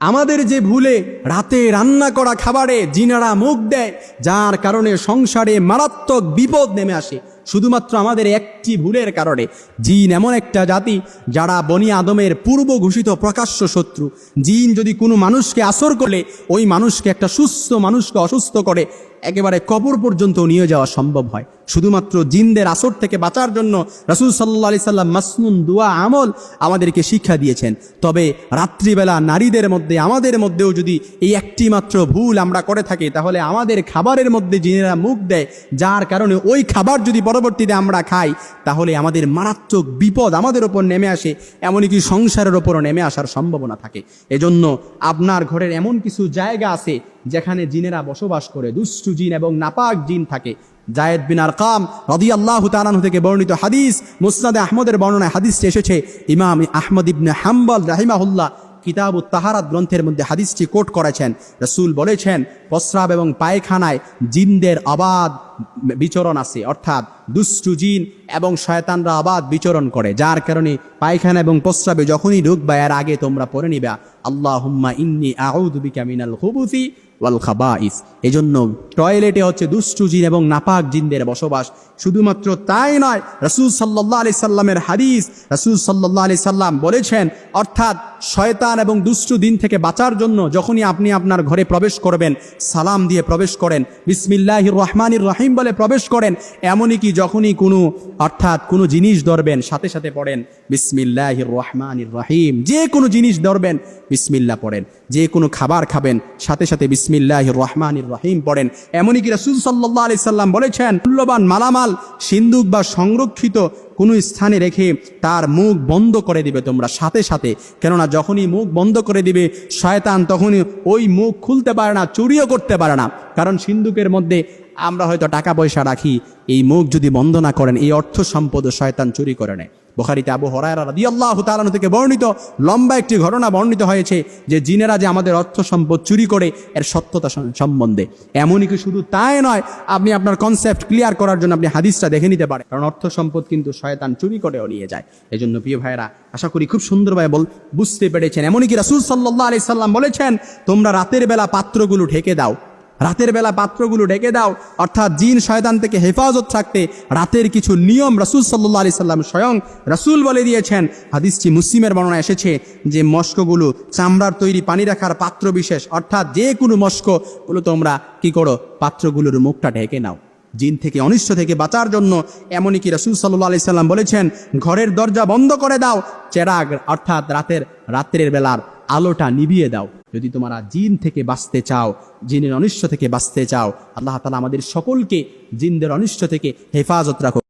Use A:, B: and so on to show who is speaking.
A: আমাদের যে ভুলে রাতে রান্না করা খাবারে জিনারা মুখ দেয়, যার কারণে সংসারে মারাত্মক বিপদ নেমে আসে। শুধুমাত্র আমাদের একটি ভুলের কারণে। জিন এমন একটা জাতি যারা বনি আদমের পূর্ব ঘোষিত প্রকাশ্য শত্রু। জিন যদি কোনো মানুষকে আসর করলে ওই মানুষকে একটা সুস্থ মানুষকে অসুস্থ করে, একেবারে কবর পর্যন্ত নিয়ে যাওয়া সম্ভব হয়। শুধুমাত্র জিনদের আসর থেকে বাঁচার জন্য রাসুল সাল্লা আলি সাল্লাম মাসনুন দুয়া আমল আমাদেরকে শিক্ষা দিয়েছেন। তবে রাত্রিবেলা নারীদের মধ্যে, আমাদের মধ্যেও যদি এই একটি মাত্র ভুল আমরা করে থাকি, তাহলে আমাদের খাবারের মধ্যে জিনেরা মুখ দেয়, যার কারণে ওই খাবার যদি পরবর্তীতে আমরা খাই, তাহলে আমাদের মারাত্মক বিপদ আমাদের ওপর নেমে আসে, এমনকি সংসারের ওপরও নেমে আসার সম্ভাবনা থাকে। এজন্য আপনার ঘরের এমন কিছু জায়গা আছে, যেখানে জিনেরা বসবাস করে, দুষ্টু জিন এবং নাপাক জিন থাকে। জায়েদ বিন আরকাম রদি আল্লাহ তালানহ থেকে বর্ণিত হাদিস, মুসনাদে আহমদের বর্ণনায় হাদিসটি এসেছে, ইমাম আহমদ ইবনে হাম্বল রাহিমাহুল্লাহ কিতাব তাহারাত গ্রন্থের মধ্যে হাদিসটি কোট করেছেন। রসুল বলেছেন, প্রস্রাব এবং পায়খানায় জিনদের অবাধ বিচরণ আছে, অর্থাৎ দুষ্টু জিন এবং শয়তানরা আবাদ বিচরণ করে, যার কারণে পায়খানা এবং প্রস্রাবে যখনই ঢুকবা, এর আগে তোমরা পড়ে নিবা আল্লাহ হুম্মা ইন্নি আউদুবিকা মিনাল হুবুসি ওয়াল খাবাইস। এজন্য টয়লেটে হচ্ছে দুষ্টু জিন এবং নাপাক জিনদের বসবাস, শুধুমাত্র তাই নয়, রসুল সাল্লাহ আলি সাল্লামের হাদিস, রসুল সাল্লাহ আলি সাল্লাম বলেছেন, অর্থাৎ শয়তান এবং দুষ্টু দিন থেকে বাঁচার জন্য যখনই আপনি আপনার ঘরে প্রবেশ করবেন, সালাম দিয়ে প্রবেশ করেন বিসমিল্লাহ রহমানির রহিম। বলে প্রবেশ করেন, এমনই কি যখনই কোনো, অর্থাৎ কোনো জিনিস ধরবেন, সাথে সাথে পড়েন বিসমিল্লাহ রহমানির রহিম। যে কোনো জিনিস ধরবেন বিসমিল্লা পড়েন। যে কোনো খাবার খাবেন, সাথে সাথে বিসমিল্লাহ রহমানির রহিম পড়েন। এমনই কি রসুল সাল্লাহ আলি সাল্লাম বলেছেন, মূল্যবান মালামাল সিন্দুক বা সংরক্ষিত কোনো স্থানে রেখে তার মুখ বন্ধ করে দিবে তোমরা সাথে সাথে। কেননা যখনই মুখ বন্ধ করে দিবে, শয়তান তখনই ওই মুখ খুলতে পারে না, চুরিও করতে পারে না। কারণ সিন্দুকের মধ্যে আমরা হয়তো টাকা পয়সা রাখি, এই মুখ যদি বন্ধ না করেন, এই অর্থ সম্পদ শয়তান চুরি করে নেয়। বখারিতে আবু হরায়রা রাদি আল্লাহ তালানো থেকে বর্ণিত, লম্বা একটি ঘটনা বর্ণিত হয়েছে যে জিনেরা যে আমাদের অর্থ সম্পদ চুরি করে, এর সত্যতা সম্বন্ধে। এমনই কি শুধু তাই নয়, আপনি আপনার কনসেপ্ট ক্লিয়ার করার জন্য আপনি হাদিসটা দেখে নিতে পারেন। কারণ অর্থ সম্পদ কিন্তু শয়তান চুরি করেও নিয়ে যায়। এই জন্য প্রিয় ভাইরা আশা করি খুব সুন্দরভাবে বল বুঝতে পেরেছেন। এমনই কি রাসুল সাল্লাহ আলি সাল্লাম বলেছেন, তোমরা রাতের বেলা পাত্রগুলো ঢেকে দাও। রাতের বেলা পাত্রগুলো ঢেকে দাও, অর্থাৎ জিন শয়তান থেকে হেফাজত থাকতে রাতের কিছু নিয়ম রাসুল সাল্লাহ আলি সাল্লাম স্বয়ং রাসুল বলে দিয়েছেন। হাদিসটি মুসলিমের বর্ণনা এসেছে যে মস্কগুলো চামড়ার তৈরি পানি রাখার পাত্র বিশেষ, অর্থাৎ যে কোনো মস্কগুলো তোমরা, কি করো? পাত্রগুলোর মুখটা ঢেকে নাও। জিন থেকে অনিষ্ট থেকে বাঁচার জন্য এমনই কি রসুল সাল্লাহ আলি সাল্লাম বলেছেন, ঘরের দরজা বন্ধ করে দাও, চেরাগ, অর্থাৎ রাতের, রাত্রের বেলার আলোটা নিভিয়ে দাও। যদি তোমরা জিন থেকে বাঁচতে চাও, জিনের অনিষ্ট থেকে বাঁচতে চাও, আল্লাহ তালা আমাদের সকলকে জিনদের অনিষ্ট থেকে হেফাজত রাখো